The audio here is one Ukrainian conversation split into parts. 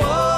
whoa.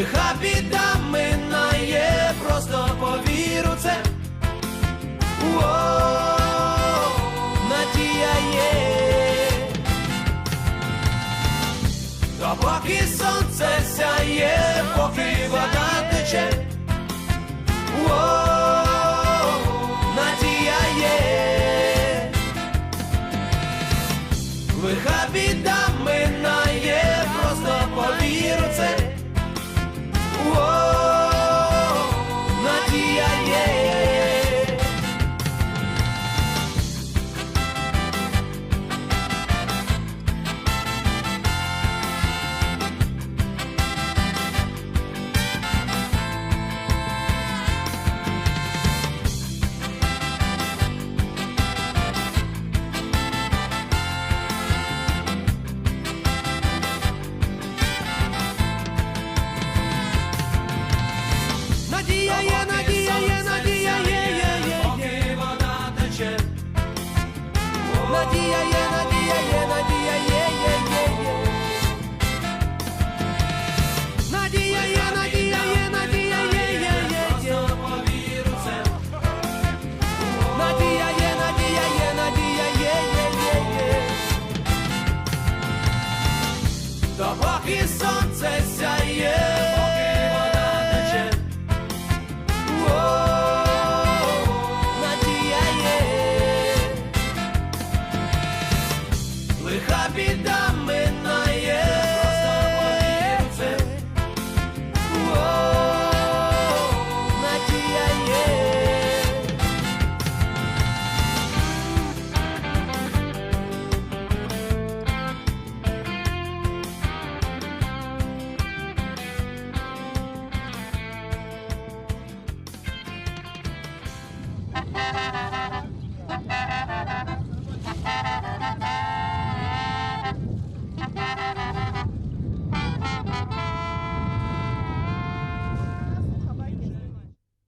Лиха біда минає, просто повір у це. Надія є, допоки сонце сяє, поки вода тече. Є. Лиха біда минає, надія